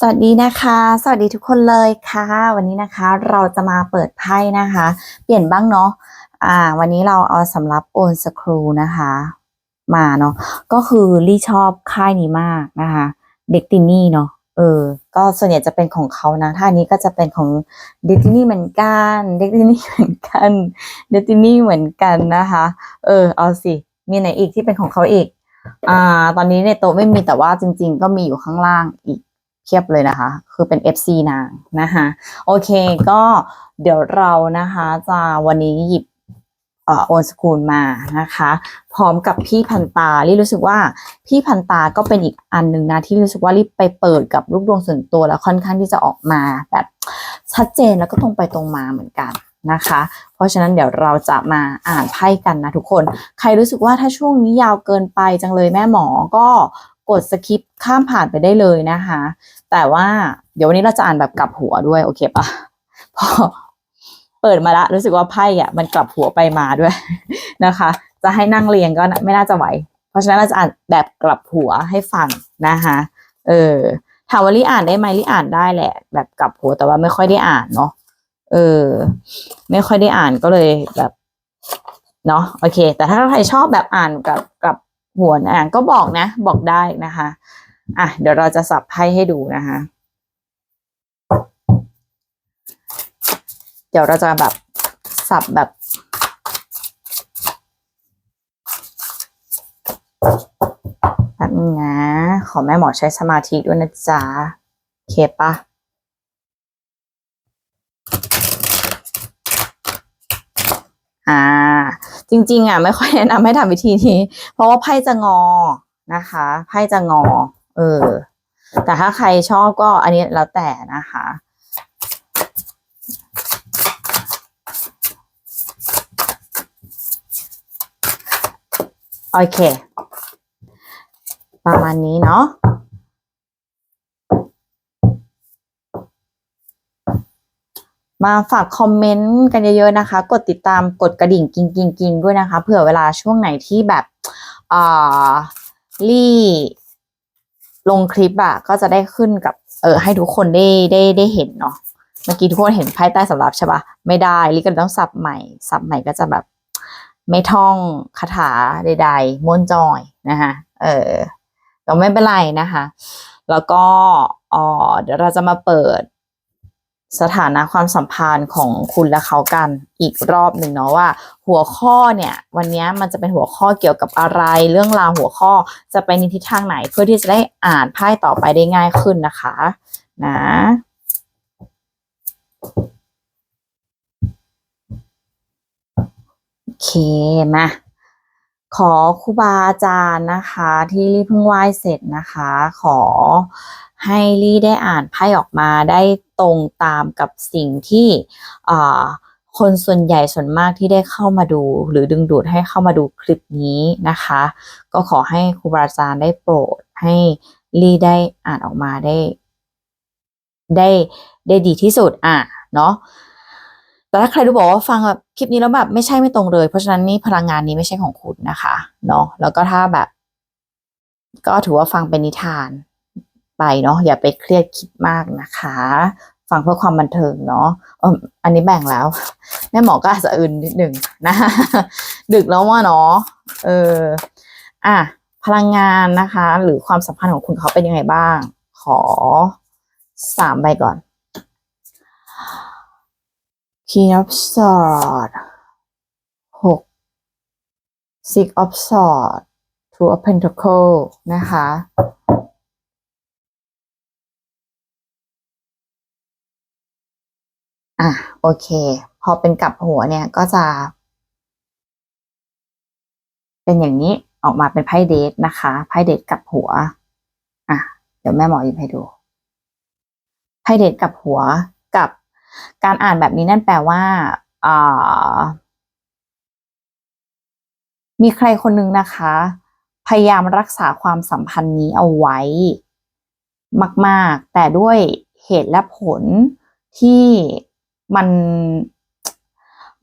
สวัสดีนะคะ สวัสดีทุกคนเลยค่ะ วันนี้นะคะเราจะมาเปิดไพ่นะคะ เปลี่ยนบ้างเนาะอ่า วันนี้เราเอาสำหรับโอนสครูนะคะ มาเนาะก็คือลี่ชอบค่ายนี้มากนะคะเด็กตินี่เนาะเออ ก็ส่วนใหญ่จะเป็นของเขานะท่านี้ก็จะเป็นของเดตินี่เหมือนกันเดตินี่เหมือนกันเดตินี่เหมือนกันนะคะ เออ เอาสิ มีไหนอีกที่เป็นของเขาอีก อ่า ตอนนี้ในโต๊ะไม่มีแต่ว่าจริง ๆ ก็มีอยู่ข้างล่างอีก เทียบเลยนะคะ คือเป็น FC นางนะคะ โอเคก็เดี๋ยวเรานะคะจะวันนี้หยิบเอ่อโอนสกูลมานะคะ พร้อมกับพี่พันตาลี่รู้สึกว่าพี่พันตาก็เป็นอีกอันหนึ่งนะที่รู้สึกว่ารีบไปเปิดกับลูกดวงส่วนตัวแล้วค่อนข้างที่จะออกมาแบบชัดเจนแล้วก็ตรงไปตรงมาเหมือนกันนะคะ เพราะฉะนั้นเดี๋ยวเราจะมาอ่านไพ่กันนะทุกคน ใครรู้สึกว่าถ้าช่วงนี้ยาวเกินไปจังเลยแม่หมอก็กดสคิปข้ามผ่านไปได้เลยนะคะ แต่ว่าเดี๋ยววันนี้เราจะอ่านแบบกลับหัวด้วยโอเคปะพอเปิดมาละรู้สึกว่าไพ่อะมันกลับหัวไปมาด้วยนะคะ จะให้นั่งเรียงก็ไม่น่าจะไหว เพราะฉะนั้นเราจะอ่านแบบกลับหัวให้ฟังนะคะเออถามว่าลี่อ่านได้ไหมลี่อ่านได้แหละ แบบกลับหัวแต่ว่าไม่ค่อยได้อ่านเนาะเออ ไม่ค่อยได้อ่านก็เลยแบบเนาะโอเค แต่ถ้าใครชอบแบบอ่านกับกับหัวอ่านก็บอกนะ บอกได้นะคะ อะเดี๋ยวเราจะสับไพ่ให้ดูนะคะ เดี๋ยวเราจะแบบสับแบบแบบนึงนะ ขอแม่หมอใช้สมาธิด้วยนะจ๊ะเคปะอ่า จริง ๆ อะ ไม่ค่อยแนะนำให้ทำวิธีนี้ เพราะว่าไพ่จะงอนะคะ ไพ่จะงอ เออ แต่ถ้าใครชอบก็อันนี้แล้วแต่นะคะ โอเค ประมาณนี้เนาะมาฝากคอมเมนต์กันเยอะๆนะคะ กดติดตามกดกระดิ่งกิงกิงกิงด้วยนะคะ เผื่อเวลาช่วงไหนที่แบบอ่าลี่ ลงคลิปอะก็จะได้ขึ้นกับ เออให้ทุกคนได้ได้ได้เห็นเนาะเมื่อกี้ทุกคนเห็นไพ่ใต้สำรับใช่ปะไม่ได้ลิก็เลยต้องสับใหม่ สับใหม่ก็จะแบบ ไม่ท่องคาถาใดๆม้วนจอยนะคะเออแต่ไม่เป็นไรนะคะ แล้วก็อ๋อเดี๋ยวเราจะมาเปิด สถานะความสัมพันธ์ของคุณและเขากันอีกรอบหนึ่งเนาะว่า หัวข้อเนี่ย วันนี้มันจะเป็นหัวข้อเกี่ยวกับอะไร เรื่องราวหัวข้อจะไปในทิศทางไหนเพื่อที่จะได้อ่านไพ่ต่อไปได้ง่ายขึ้นนะคะ นะโอเคมาขอครูบาอาจารย์นะคะ ที่ลี่เพิ่งไหว้เสร็จนะคะ ขอ ให้ลี่ได้อ่านไพ่ออกมาได้ตรงตามกับสิ่งที่คนส่วนใหญ่ส่วนมากที่ได้เข้ามาดู หรือดึงดูดให้เข้ามาดูคลิปนี้นะคะ ก็ขอให้ครูบาอาจารย์ได้โปรดให้ลี่ได้อ่านออกมาได้ ได้ได้ดีที่สุดอะเนาะแต่ถ้าใครดูบอกว่าฟังแบบคลิปนี้แล้วแบบไม่ใช่ไม่ตรงเลย เพราะฉะนั้นนี่พลังงานนี้ไม่ใช่ของคุณนะคะเนาะแล้วก็ถ้าแบบ ก็ถือว่าฟังเป็นนิทาน ไปเนาะอย่าไปเครียดคิดมากนะคะ ฟังเพื่อความบันเทิงเนาะอันนี้แบ่งแล้ว แม่หมอก็อาจจะอื่นนิดหนึ่งนะ ดึกแล้วว่าเนาะเอออะพลังงานนะคะ หรือความสัมพันธ์ของคุณเขาเป็นยังไงบ้าง ขอสามใบก่อน King of Swords หก Six of Swords Two of Pentacle นะคะ อะโอเค พอเป็นกลับหัวเนี่ยก็จะ เป็นอย่างนี้ออกมาเป็นไพ่เดทนะคะไพ่เดทกลับหัว อะ เดี๋ยวแม่หมอยิมให้ดูไพ่เดทกลับหัวกับการอ่านแบบนี้นั่นแปลว่าอ่ามีใครคนหนึ่งนะคะ พยายามรักษาความสัมพันธ์นี้เอาไว้ มาก ๆ แต่ด้วยเหตุและผลที่ มัน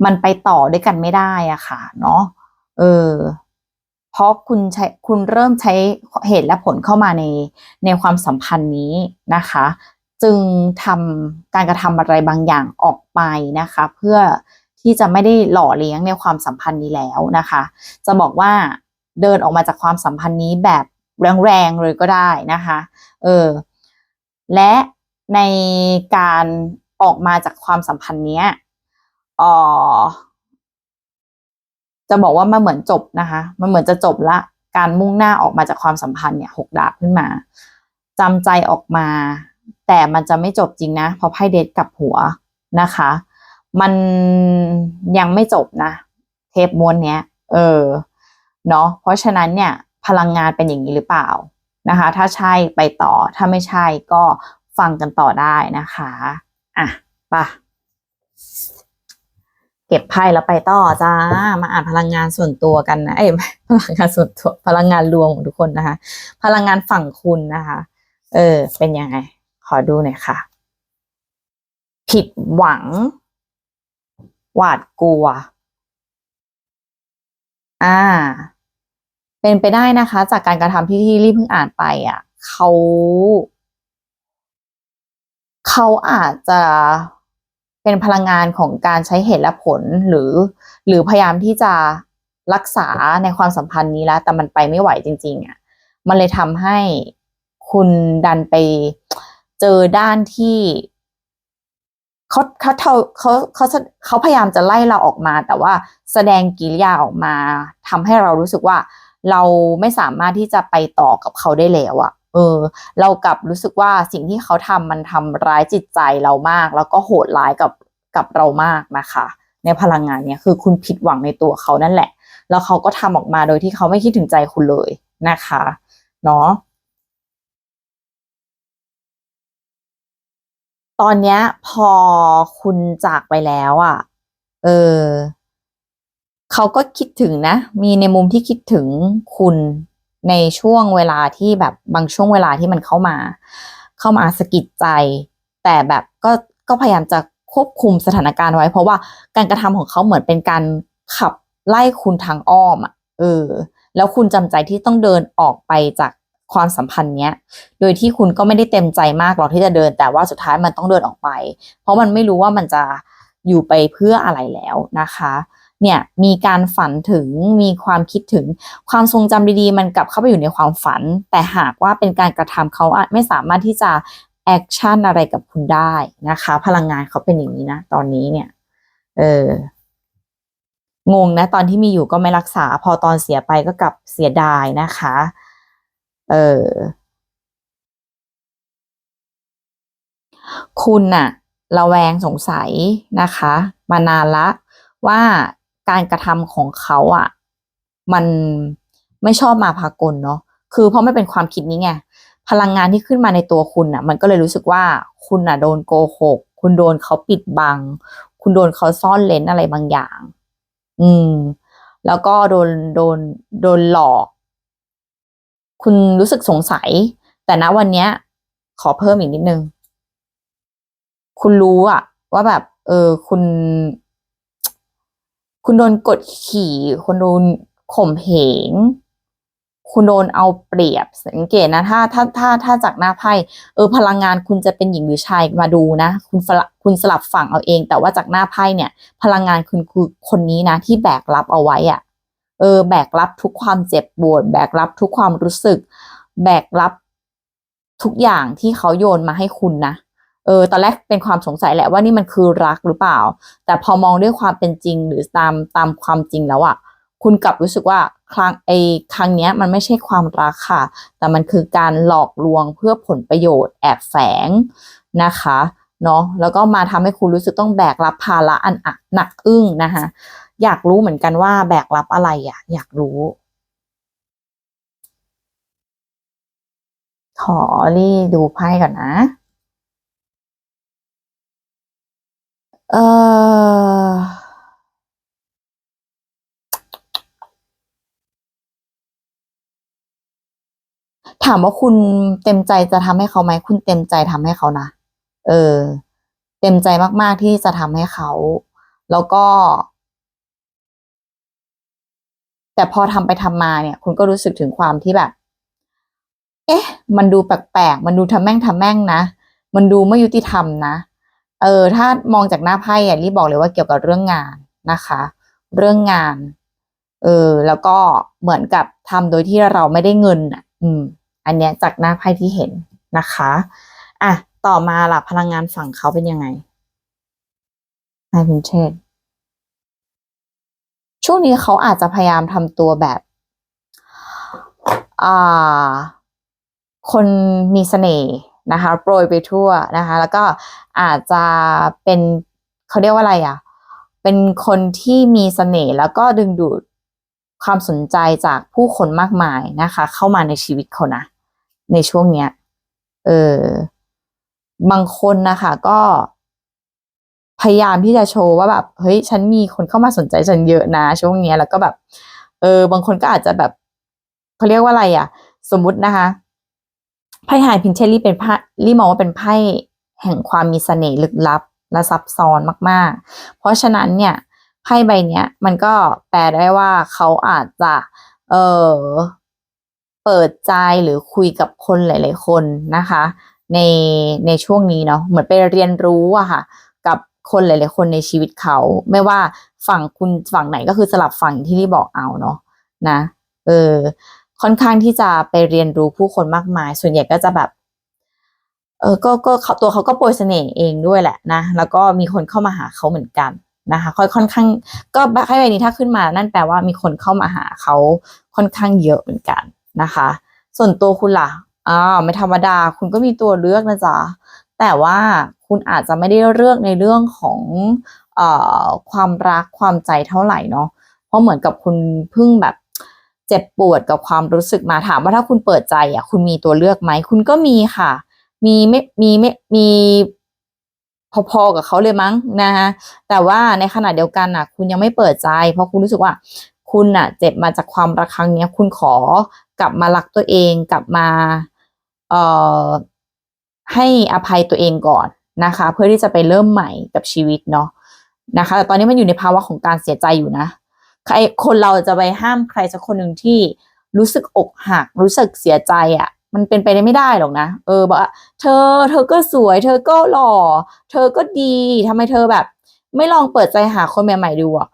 มันไปต่อด้วยกันไม่ได้อะค่ะ เนาะเออเพราะคุณใช้คุณเริ่มใช้เหตุและผลเข้ามาในในความสัมพันธ์นี้นะคะ จึงทำการกระทำอะไรบางอย่างออกไปนะคะ เพื่อที่จะไม่ได้หล่อเลี้ยงในความสัมพันธ์นี้แล้วนะคะ จะบอกว่าเดินออกมาจากความสัมพันธ์นี้แบบแรงๆเลยก็ได้นะคะ เออ และในการ ออกมาจากความสัมพันธ์เนี้ยเออจะบอกว่ามันเหมือนจบนะคะ มันเหมือนจะจบละ การมุ่งหน้าออกมาจากความสัมพันธ์เนี่ยหกดาบขึ้นมาจำใจออกมา แต่มันจะไม่จบจริงนะเพราะไพ่เดทกลับหัวนะคะ มันยังไม่จบนะ เทปม้วนเนี้ย เออเนาะเพราะฉะนั้นเนี่ย พลังงานเป็นอย่างนี้หรือเปล่านะคะ ถ้าใช่ไปต่อถ้าไม่ใช่ก็ฟังกันต่อได้นะคะ อะปะเก็บไพ่แล้วไปต่อจ้า มาอ่านพลังงานส่วนตัวกันนะ เอ้ยพลังงานส่วนตัว พลังงานรวมของทุกคนนะคะ พลังงานฝั่งคุณนะคะ เออ เป็นยังไง ขอดูหน่อยค่ะ ผิดหวัง หวาดกลัว อ่า เป็นไปได้นะคะ จากการกระทำที่ที่รีบเพิ่งอ่านไปอะ เขา เขาอาจจะเป็นพลังงานของการใช้เหตุและผลหรือ หรือพยายามที่จะรักษาในความสัมพันธ์นี้แล้ว แต่มันไปไม่ไหวจริง ๆอะมันเลยทำให้คุณดันไปเจอด้านที่เขาเขาเขาเขาเขาเขาพยายามจะไล่เราออกมา แต่ว่าแสดงกิริยาออกมาทำให้เรารู้สึกว่า เราไม่สามารถที่จะไปต่อกับเขาได้แล้วอะ เออ เรากลับรู้สึกว่าสิ่งที่เขาทำมันทำร้ายจิตใจเรามาก แล้วก็โหดร้ายกับกับเรามากนะคะ ในพลังงานเนี้ยคือคุณผิดหวังในตัวเขานั่นแหละ แล้วเขาก็ทำออกมาโดยที่เขาไม่คิดถึงใจคุณเลยนะคะเนาะตอนเนี้ยพอคุณจากไปแล้วอะ่ะ เออ เขาก็คิดถึงนะ มีในมุมที่คิดถึงคุณ ในช่วงเวลาที่แบบบางช่วงเวลาที่มันเข้ามา เข้ามาสะกิดใจ แต่แบบก็ก็พยายามจะควบคุมสถานการณ์ไว้ เพราะว่าการกระทำของเขาเหมือนเป็นการขับไล่คุณทางอ้อมอะเออ แล้วคุณจำใจที่ต้องเดินออกไปจากความสัมพันธ์เนี้ย โดยที่คุณก็ไม่ได้เต็มใจมากหรอกที่จะเดิน แต่ว่าสุดท้ายมันต้องเดินออกไป เพราะมันไม่รู้ว่ามันจะอยู่ไปเพื่ออะไรแล้วนะคะ เนี่ยมีการฝันถึงมีความคิดถึงความทรงจำดีๆ มันกลับเข้าไปอยู่ในความฝัน แต่หากว่าเป็นการกระทำเขาอาจไม่สามารถที่จะแอคชั่นอะไรกับคุณได้นะคะ พลังงานเขาเป็นอย่างนี้นะตอนนี้เนี่ย เอองงนะตอนที่มีอยู่ก็ไม่รักษา พอตอนเสียไปก็กลับเสียดายนะคะ เออคุณน่ะ ระแวงสงสัยนะคะ มานานละว่า การกระทำของเขาอะ มันไม่ชอบมาพากลเนาะคือเพราะไม่เป็นความคิดนี้ไงพลังงานที่ขึ้นมาในตัวคุณอะ มันก็เลยรู้สึกว่าคุณอะโดนโกหก คุณโดนเขาปิดบัง คุณโดนเขาซ่อนเลนอะไรบางอย่าง อืม แล้วก็โดนโดนโดนหลอก คุณรู้สึกสงสัย แต่ณวันเนี้ย ขอเพิ่มอีกนิดนึง คุณรู้อะว่าแบบ เออ คุณ คุณโดนกดขี่ คุณโดนข่มเหง คุณโดนเอาเปรียบ สังเกตนะ ถ้าถ้าถ้าถ้าจากหน้าไพ่เออพลังงานคุณจะเป็นหญิงหรือชายมาดูนะ คุณสลับคุณสลับฝั่งเอาเอง แต่ว่าจากหน้าไพ่เนี่ย พลังงานคุณคือคนนี้นะ ที่แบกรับเอาไว้อะเออ แบกรับทุกความเจ็บปวด แบกรับทุกความรู้สึก แบกรับทุกอย่างที่เขาโยนมาให้คุณนะ เออตอนแรกเป็นความสงสัยแหละว่านี่มันคือรักหรือเปล่า แต่พอมองด้วยความเป็นจริงหรือตามตามความจริงแล้วอะคุณกลับรู้สึกว่าครั้งไอ้ครั้งเนี้ยมันไม่ใช่ความรักค่ะ แต่มันคือการหลอกลวงเพื่อผลประโยชน์แอบแฝงนะคะเนาะแล้วก็มาทำให้คุณรู้สึกต้องแบกรับภาระอันหนักอึ้งนะคะอยากรู้เหมือนกันว่าแบกรับอะไรอะอยากรู้ขอรีดูไพ่ก่อนนะ เออถามว่าคุณเต็มใจจะทำให้เขาไหมคุณเต็มใจทำให้เขานะเออ เต็มใจมาก ๆ ที่จะทำให้เขา แล้วก็ แต่พอทำไปทำมาเนี่ย คุณก็รู้สึกถึงความที่แบบ เอ๊ะ มันดูแปลกๆมันดูทำแม่งทำแม่งนะมันดูไม่ยุติธรรมนะ เออถ้ามองจากหน้าไพ่อะรีบบอกเลยว่าเกี่ยวกับเรื่องงานนะคะ เรื่องงาน เออแล้วก็เหมือนกับทำโดยที่เราไม่ได้เงินอะ อืม อันเนี้ยจากหน้าไพ่ที่เห็นนะคะอะต่อมาล่ะพลังงานฝั่งเขาเป็นยังไงไพ่พินเชษช่วงนี้เขาอาจจะพยายามทำตัวแบบอ่าคนมีเสน่ห์ นะคะโปรยไปทั่วนะคะ แล้วก็อาจจะเป็นเขาเรียกว่าอะไรอะ เป็นคนที่มีเสน่ห์แล้วก็ดึงดูดความสนใจจากผู้คนมากมายนะคะ เข้ามาในชีวิตเขานะ ในช่วงเนี้ย เออบางคนนะคะก็พยายามที่จะโชว์ว่าแบบเฮ้ยฉันมีคนเข้ามาสนใจฉันเยอะนะ ช่วงเนี้ยแล้วก็แบบ เออบางคนก็อาจจะแบบเขาเรียกว่าอะไรอะ สมมุตินะคะ ไพ่ไฮพินเชลลี่เป็นไพ่ลี่มองว่าเป็นไพ่แห่งความมีเสน่ห์ลึกลับ และซับซ้อนมากๆ เพราะฉะนั้นเนี่ยไพ่ใบเนี้ย มันก็แปลได้ว่าเขาอาจจะเออเปิดใจหรือคุยกับคนหลาย ๆ คนนะคะ ในในช่วงนี้เนาะเหมือนไปเรียนรู้อะค่ะ กับคนหลาย ๆ คนในชีวิตเขา ไม่ว่าฝั่งคุณฝั่งไหนก็คือสลับฝั่งอย่างที่ที่บอกเอาเนาะนะ เออ ค่อนข้างที่จะไปเรียนรู้ผู้คนมากมาย ส่วนใหญ่ก็จะแบบเออก็ก็ตัวเขาก็โปรยเสน่ห์เองด้วยแหละนะ แล้วก็มีคนเข้ามาหาเขาเหมือนกันนะคะค่อยค่อนข้างก็ให้ใบนี้ถ้าขึ้นมานั่นแปลว่ามีคนเข้ามาหาเขาค่อนข้างเยอะเหมือนกันนะคะ ส่วนตัวคุณล่ะอ้าวไม่ธรรมดา คุณก็มีตัวเลือกนะจ๊ะแต่ว่าคุณอาจจะไม่ได้เลือกในเรื่องของเอ่อความรักความใจเท่าไหร่เนาะเพราะเหมือนกับคุณเพิ่งแบบ เจ็บปวดกับความรู้สึกมาถามว่าถ้าคุณเปิดใจอะคุณมีตัวเลือกไหมคุณก็มีค่ะ มีไม่มีไม่มีพอๆกับเขาเลยมั้งนะคะแต่ว่าในขณะเดียวกันน่ะ คุณยังไม่เปิดใจ เพราะคุณรู้สึกว่า คุณน่ะ เจ็บมาจากความรักครั้งเนี้ย คุณขอกลับมารักตัวเองกลับมาเอ่อให้อภัยตัวเองก่อนนะคะ เพื่อที่จะไปเริ่มใหม่กับชีวิตเนาะนะคะแต่ตอนนี้มันอยู่ในภาวะของการเสียใจอยู่นะ ใครคนเราจะไปห้ามใครสักคนหนึ่งที่รู้สึกอกหัก รู้สึกเสียใจอะ่ะ มันเป็นไปได้ไม่ได้หรอกนะ เออบอกว่าเธอ เธอก็สวย เธอก็หล่อ เธอก็ดีทำไมเธอแบบ ไม่ลองเปิดใจหาคนใหม่ๆดูอะ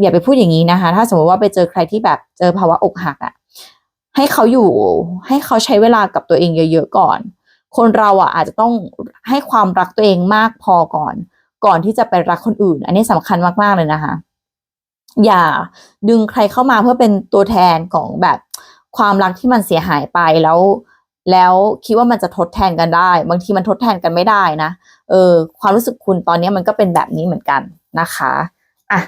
อย่าไปพูดอย่างนี้นะคะ ถ้าสมมติว่าไปเจอใครที่แบบเจอภาวะอกหักอะ ให้เขาอยู่ ให้เขาใช้เวลากับตัวเองเยอะๆก่อน คนเราอะอาจจะต้องให้ความรักตัวเองมากพอก่อน ก่อนที่จะไปรักคนอื่น อันนี้สำคัญมากๆเลยนะคะ อย่าดึงใครเข้ามาเพื่อเป็นตัวแทนของแบบความรักที่มันเสียหายไปแล้ว แล้วคิดว่ามันจะทดแทนกันได้ บางทีมันทดแทนกันไม่ได้นะเออ ความรู้สึกคุณตอนนี้มันก็เป็นแบบนี้เหมือนกันนะคะอะ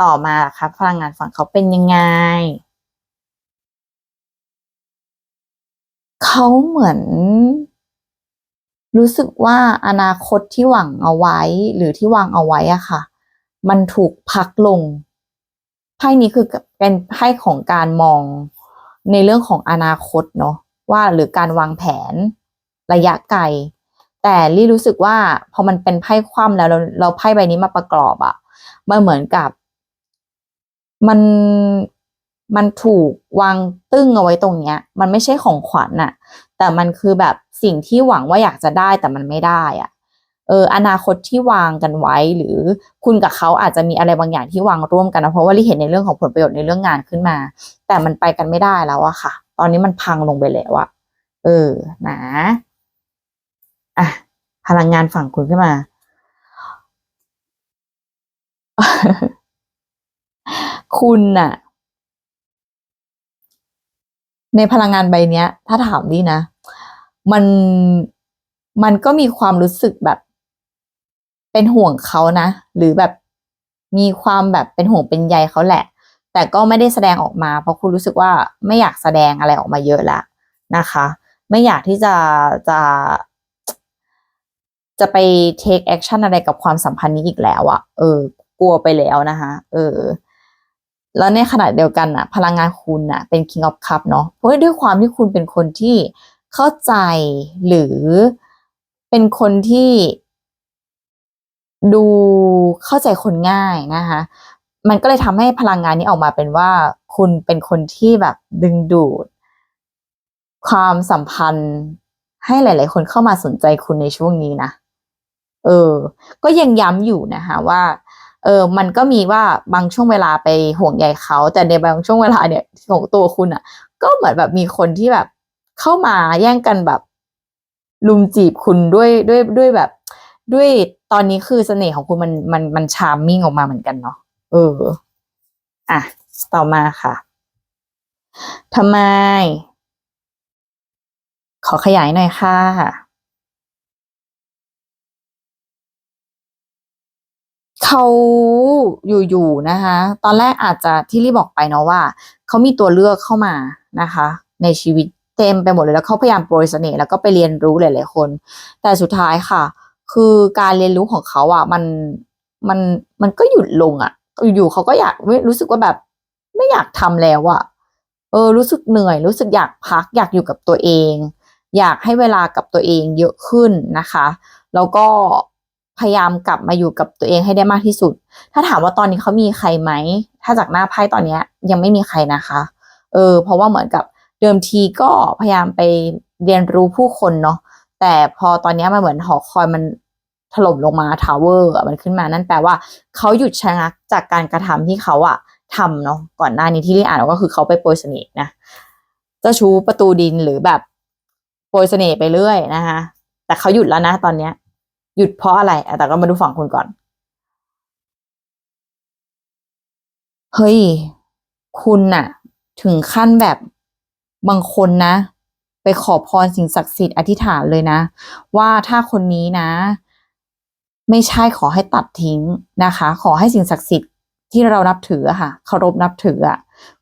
ต่อมาค่ะพลังงานฝั่งเขาเป็นยังไง เขาเหมือน รู้สึกว่าอนาคตที่หวังเอาไว้ หรือที่วางเอาไว้อะค่ะ มันถูกพักลง ไพ่นี้คือเป็นไพ่ของการมองในเรื่องของอนาคตเนาะว่าหรือการวางแผนระยะไกล แต่ลี่รู้สึกว่าพอมันเป็นไพ่คว่ำแล้วเราเราไพ่ใบนี้มาประกอบอะมันเหมือนกับ มันมันถูกวางตึ้งเอาไว้ตรงเนี้ย มันไม่ใช่ของขวัญน่ะแต่มันคือแบบสิ่งที่หวังว่าอยากจะได้แต่มันไม่ได้อะ เอออนาคตที่วางกันไว้ หรือคุณกับเขาอาจจะมีอะไรบางอย่างที่วางร่วมกันนะเพราะว่าลี่เห็นในเรื่องของผลประโยชน์ในเรื่องงานขึ้นมา แต่มันไปกันไม่ได้แล้วอะค่ะ ตอนนี้มันพังลงไปแล้วอะเออนะอะพลังงานฝั่งคุณขึ้นมา คุณน่ะ ในพลังงานใบเนี้ย ถ้าถามดีนะ มันมันก็มีความรู้สึกแบบ เป็นห่วงเขานะ หรือแบบมีความแบบเป็นห่วงเป็นใยเขาแหละ แต่ก็ไม่ได้แสดงออกมา เพราะคุณรู้สึกว่าไม่อยากแสดงอะไรออกมาเยอะแล้วนะคะ ไม่อยากที่จะจะจะไป take action อะไรกับความสัมพันธ์นี้อีกแล้วอะเออ กลัวไปแล้วนะคะเออ แล้วในขณะเดียวกันอะพลังงานคุณอะเป็น king of cup เนาะเพราะด้วยความที่คุณเป็นคนที่เข้าใจหรือเป็นคนที่ ดูเข้าใจคนง่ายนะคะ มันก็เลยทำให้พลังงานนี้ออกมาเป็นว่า คุณเป็นคนที่แบบดึงดูด ความสัมพันธ์ให้หลาย ๆ คนเข้ามาสนใจคุณในช่วงนี้นะ เออ ก็ยังย้ำอยู่นะคะว่า เออ มันก็มีว่าบางช่วงเวลาไปห่วงใยเขา แต่ในบางช่วงเวลาเนี่ยของตัวคุณอะ่ะ ก็เหมือนแบบมีคนที่แบบเข้ามาแย่งกันแบบลุมจีบคุณด้วยด้วยด้วยแบบ ด้วยตอนนี้คือเสน่ห์ของคุณมันมันมันชาร์มมิ่งออกมาเหมือนกันเนาะเออ อะ ต่อมาค่ะทำไม ขอขยายหน่อยค่ะเขาอยู่ๆนะคะ ตอนแรกอาจจะที่รีบอกไปเนาะว่าเขามีตัวเลือกเข้ามานะคะ ในชีวิตเต็มไปหมดเลยแล้วเขาพยายามโปรยเสน่ห์แล้วก็ไปเรียนรู้หลายๆคน แต่สุดท้ายค่ะ คือการเรียนรู้ของเขาอะ มันมันมันก็หยุดลงอะ อยู่ๆเขาก็อยากไม่รู้สึกว่าแบบ ไม่อยากทำแล้วอะ เออ รู้สึกเหนื่อย รู้สึกอยากพัก อยากอยู่กับตัวเอง อยากให้เวลากับตัวเองเยอะขึ้นนะคะ แล้วก็พยายามกลับมาอยู่กับตัวเองให้ได้มากที่สุด ถ้าถามว่าตอนนี้เขามีใครไหม ถ้าจากหน้าไพ่ตอนเนี้ย ยังไม่มีใครนะคะ เออ เพราะว่าเหมือนกับเดิมทีก็พยายามไปเรียนรู้ผู้คนเนาะ แต่พอตอนนี้มันเหมือนหอคอยมันถล่มลงมาทาวเวอร์มันขึ้นมานั่นแปลว่าเขาหยุดชะงักจากการกระทำที่เขาอะทำเนาะก่อนหน้านี้ที่เรียอ่านก็คือเขาไปโปรยเสน่ห์นะเจ้าชู้ประตูดินหรือแบบโปรยเสน่ห์ไปเรื่อยนะคะแต่เขาหยุดแล้วนะตอนเนี้ย หยุดเพราะอะไรแต่ก็มาดูฝั่งคุณก่อนเฮ้ยคุณน่ะ ถึงขั้นแบบบางคนนะ ไปขอพรสิ่งศักดิ์สิทธิ์อธิษฐานเลยนะ ว่าถ้าคนนี้นะ ไม่ใช่ขอให้ตัดทิ้งนะคะ ขอให้สิ่งศักดิ์สิทธิ์ที่เรานับถือค่ะเคารพนับถืออะ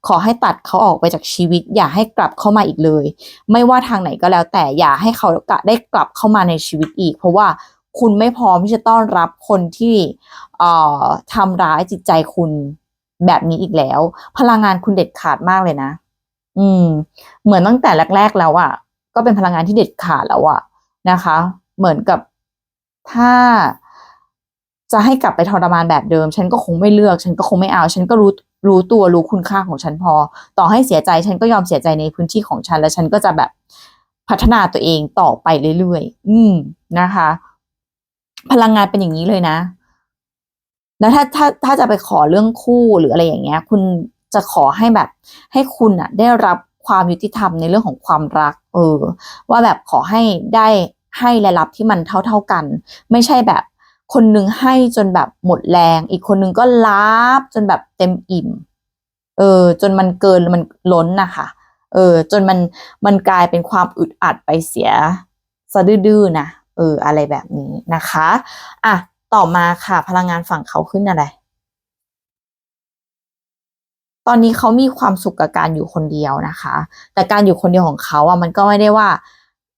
ขอให้ตัดเขาออกไปจากชีวิต อย่าให้กลับเข้ามาอีกเลย ไม่ว่าทางไหนก็แล้วแต่อย่าให้เขาได้กลับเข้ามาในชีวิตอีก เพราะว่าคุณไม่พร้อมที่จะต้อนรับคนที่เอ่อทำร้ายจิตใจคุณแบบนี้อีกแล้ว พลังงานคุณเด็ดขาดมากเลยนะ อืม เหมือนตั้งแต่แรก ๆ แล้วอะก็เป็นพลังงานที่เด็ดขาดแล้วอะนะคะ เหมือนกับถ้าจะให้กลับไปทรมานแบบเดิม ฉันก็คงไม่เลือก ฉันก็คงไม่เอา ฉันก็รู้รู้ตัวรู้คุณค่าของฉันพอ ต่อให้เสียใจ ฉันก็ยอมเสียใจในพื้นที่ของฉัน แล้วฉันก็จะแบบพัฒนาตัวเองต่อไปเรื่อยๆ อืมนะคะ พลังงานเป็นอย่างนี้เลยนะ แล้วถ้าถ้าถ้าจะไปขอเรื่องคู่หรืออะไรอย่างเงี้ย คุณ จะขอให้แบบให้คุณอะได้รับความยุติธรรมในเรื่องของความรัก เออ ว่าแบบขอให้ได้ให้และรับที่มันเท่าๆกัน ไม่ใช่แบบคนหนึ่งให้จนแบบหมดแรง อีกคนหนึ่งก็รับจนแบบเต็มอิ่ม เออ จนมันเกินมันล้นนะคะเออ จนมันมันกลายเป็นความอึดอัดไปเสียสะดื้อๆนะเออ อะไรแบบนี้นะคะ อะ ต่อมาค่ะ พลังงานฝั่งเขาขึ้นอะไร ตอนนี้เขามีความสุขกับการอยู่คนเดียวนะคะ แต่การอยู่คนเดียวของเขาอะมันก็ไม่ได้ว่า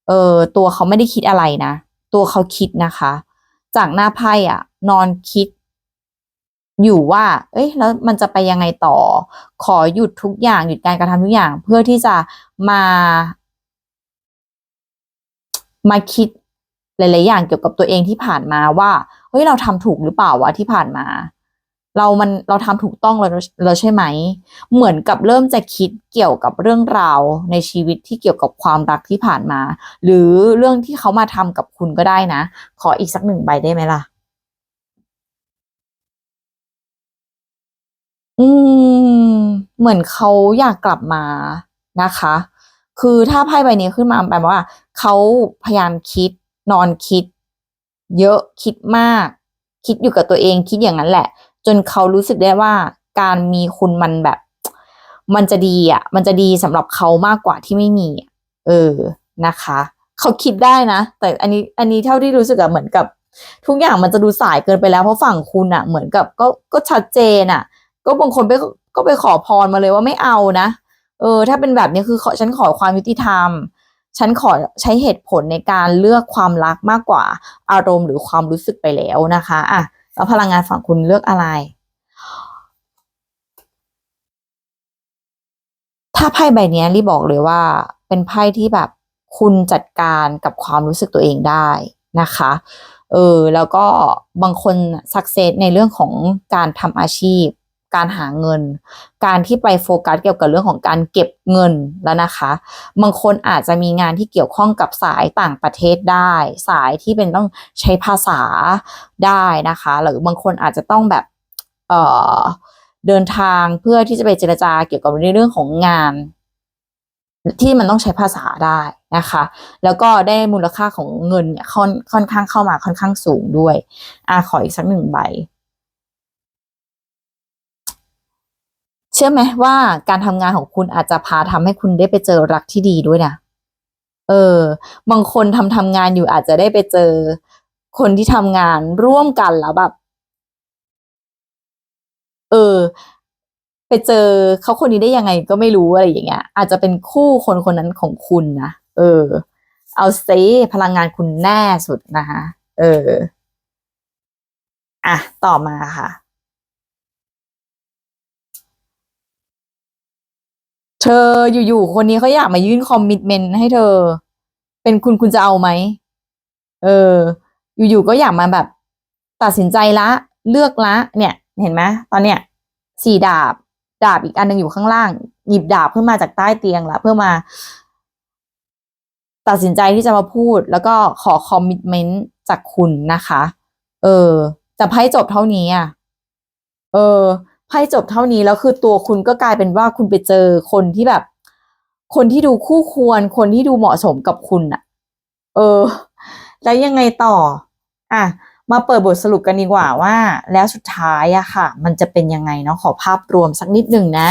เออตัวเขาไม่ได้คิดอะไรนะ ตัวเขาคิดนะคะ จากหน้าไพ่อะ นอนคิด อยู่ว่า เอ้ยแล้วมันจะไปยังไงต่อ ขอหยุดทุกอย่างหยุดการกระทำทุกอย่าง เพื่อที่จะมา มาคิดหลาย ๆ อย่างเกี่ยวกับตัวเองที่ผ่านมาว่า เฮ้ยเราทำถูกหรือเปล่าวะที่ผ่านมา เรามันเราทำถูกต้องแล้วแล้วใช่ไหม เหมือนกับเริ่มจะคิดเกี่ยวกับเรื่องราวในชีวิตที่เกี่ยวกับความรักที่ผ่านมา หรือเรื่องที่เขามาทำกับคุณก็ได้นะ ขออีกสักหนึ่งใบได้ไหมล่ะ อืม เหมือนเขาอยากกลับมานะคะ คือถ้าไพ่ใบนี้ขึ้นมาแปลว่า เขาพยายามคิดนอนคิด เยอะคิดมาก คิดอยู่กับตัวเองคิดอย่างนั้นแหละ จนเขารู้สึกได้ว่าการมีคุณมันแบบ มันจะดีอะ มันจะดีสำหรับเขามากกว่าที่ไม่มีอเออนะคะ เขาคิดได้นะ แต่อันนี้อันนี้เท่าที่รู้สึกอะเหมือนกับ ทุกอย่างมันจะดูสายเกินไปแล้วเพราะฝั่งคุณอะเหมือนกับก็ก็ชัดเจนอะก็บางคนไปก็ไปขอพรมาเลยว่าไม่เอานะเออ ถ้าเป็นแบบนี้คือขอฉันขอความยุติธรรม ฉันขอใช้เหตุผลในการเลือกความรักมากกว่าอารมณ์หรือความรู้สึกไปแล้วนะคะอะ แล้วพลังงานฝั่งคุณเลือกอะไร ถ้าไพ่ใบนี้รีบอกเลยว่า เป็นไพ่ที่แบบคุณจัดการกับความรู้สึกตัวเองได้นะคะ เออ แล้วก็บางคนสักเซสในเรื่องของการทำอาชีพ การหาเงิน การที่ไปโฟกัสเกี่ยวกับเรื่องของการเก็บเงินแล้วนะคะบางคนอาจจะมีงานที่เกี่ยวข้องกับสายต่างประเทศได้ สายที่เป็นต้องใช้ภาษาได้นะคะ หรือบางคนอาจจะต้องแบบเอ่อเดินทางเพื่อที่จะไปเจรจาเกี่ยวกับในเรื่องของงาน ที่มันต้องใช้ภาษาได้นะคะ แล้วก็ได้มูลค่าของเงินเนี่ยค่อนค่อนข้างเข้ามาค่อนข้างสูงด้วยอะขออีกสักหนึ่งใบ เชื่อไหมว่าการทำงานของคุณอาจจะพาทำให้คุณได้ไปเจอรักที่ดีด้วยนะเออ บางคนทำทำงานอยู่อาจจะได้ไปเจอ คนที่ทำงานร่วมกันแล้วแบบ เออ ไปเจอเขาคนนี้ได้ยังไงก็ไม่รู้อะไรอย่างเงี้ย อาจจะเป็นคู่คนคนนั้นของคุณนะเออ เอาซิพลังงานคุณแน่สุดนะคะเออ อะ ต่อมาค่ะ ธออยู่ๆคนนี้เขาอยากมายื่นคอมมิ t เมนต์ให้เธอ เป็นคุณคุณจะเอาไหมเออ อยู่ๆก็อยากมาแบบ ตัดสินใจละ เลือกละ เนี่ย เห็นไหมตอนเนี้ยสี่ดาบ ดาบอีกอันหนึงอยู่ข้างล่าง หยิบดาบขึ้นมาจากใต้เตียงละเพื่อมา ตัดสินใจที่จะมาพูด แล้วก็ขอคอมมิ t เมนต์จากคุณนะคะ เออแต่ไพ่จบเท่านี้อะเออ ไพ่จบเท่านี้แล้วคือตัวคุณก็กลายเป็นว่าคุณไปเจอคนที่แบบ คนที่ดูคู่ควร คนที่ดูเหมาะสมกับคุณอะเออ แล้วยังไงต่อ อะ มาเปิดบทสรุปกันดีกว่าว่า แล้วสุดท้ายอะค่ะ มันจะเป็นยังไงเนาะขอภาพรวมสักนิดหนึ่งนะ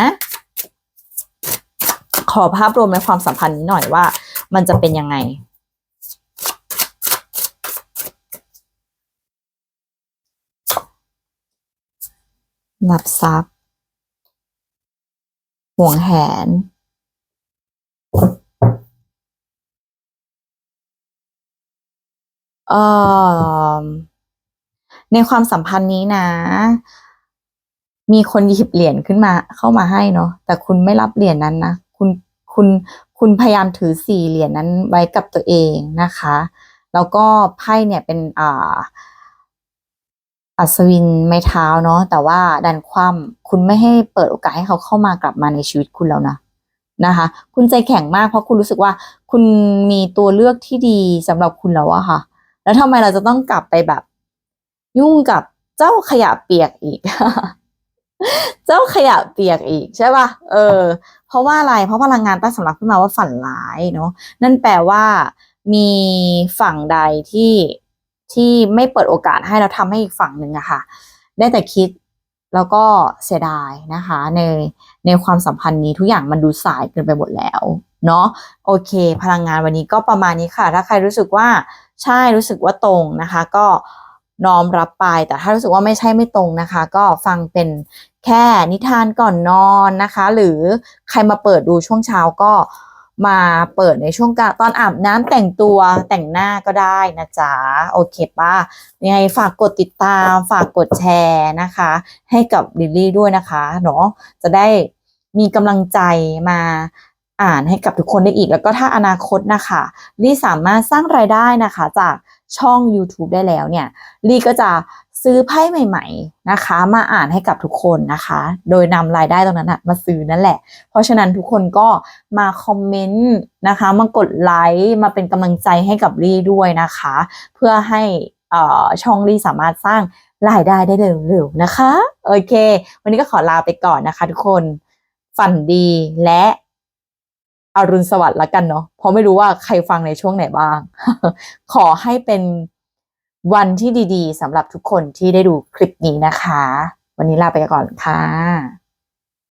ขอภาพรวมในความสัมพันธ์นี้หน่อยว่า มันจะเป็นยังไง หลับซับห่วงแหน เอ่อ ในความสัมพันธ์นี้นะ มีคนหยิบเหรียญขึ้นมา เข้ามาให้เนาะ แต่คุณไม่รับเหรียญนั้นนะ คุณคุณคุณพยายามถือสี่เหรียญนั้นไว้กับตัวเองนะคะ แล้วก็ไพ่เนี่ยเป็นอ่า อัศวินไม้เท้าเนาะแต่ว่าดันคว่ำคุณไม่ให้เปิดโอกาสให้เขาเข้ามากลับมาในชีวิตคุณแล้วนะนะคะ คุณใจแข็งมากเพราะคุณรู้สึกว่า คุณมีตัวเลือกที่ดีสำหรับคุณแล้วอะค่ะ แล้วทำไมเราจะต้องกลับไปแบบ ยุ่งกับเจ้าขยะเปียกอีก เจ้าขยะเปียกอีกใช่ป่ะเออ เพราะว่าอะไรเพราะพลังงานใต้สำรับขึ้นมาว่าฝันร้ายเนาะนั่นแปลว่า มีฝั่งใดที่ ที่ไม่เปิดโอกาสให้เราทำให้อีกฝั่งหนึ่งอะค่ะ ได้แต่คิดแล้วก็เสียดายนะคะ ในในความสัมพันธ์นี้ทุกอย่างมันดูสายเกินไปหมดแล้ว เนาะโอเค พลังงานวันนี้ก็ประมาณนี้ค่ะ ถ้าใครรู้สึกว่าใช่รู้สึกว่าตรงนะคะ ก็น้อมรับไปแต่ถ้ารู้สึกว่าไม่ใช่ไม่ตรงนะคะ ก็ฟังเป็นแค่นิทานก่อนนอนนะคะ หรือใครมาเปิดดูช่วงเช้าก็ มาเปิดในช่วงกลางตอนอาบน้ำแต่งตัวแต่งหน้าก็ได้นะจ๊ะ โอเคป่ะยังไงฝากกดติดตาม ฝากกดแชร์นะคะ ให้กับลิลลี่ด้วยนะคะเนาะจะได้มีกำลังใจมาอ่านให้กับทุกคนได้อีก แล้วก็ถ้าอนาคตนะคะลี่สามารถสร้างรายได้นะคะจากช่อง YouTube ได้แล้วเนี่ย ลี่ก็จะ ซื้อไพ่ใหม่ๆนะคะ มาอ่านให้กับทุกคนนะคะ โดยนำรายได้ตรงนั้นมาซื้อนั่นแหละ เพราะฉะนั้นทุกคนก็มาคอมเมนต์นะคะ มากดไลค์มาเป็นกำลังใจให้กับลี่ด้วยนะคะ เพื่อให้ช่องลี่สามารถสร้างรายได้ได้เร็วๆนะคะ โอเค วันนี้ก็ขอลาไปก่อนนะคะ ทุกคนฝันดีและอรุณสวัสดิ์ละกันเนาะเพราะไม่รู้ว่าใครฟังในช่วงไหนบ้าง ขอให้เป็น วันที่ดีๆสำหรับทุกคนที่ได้ดูคลิปนี้นะคะ วันนี้ลาไปก่อนค่ะ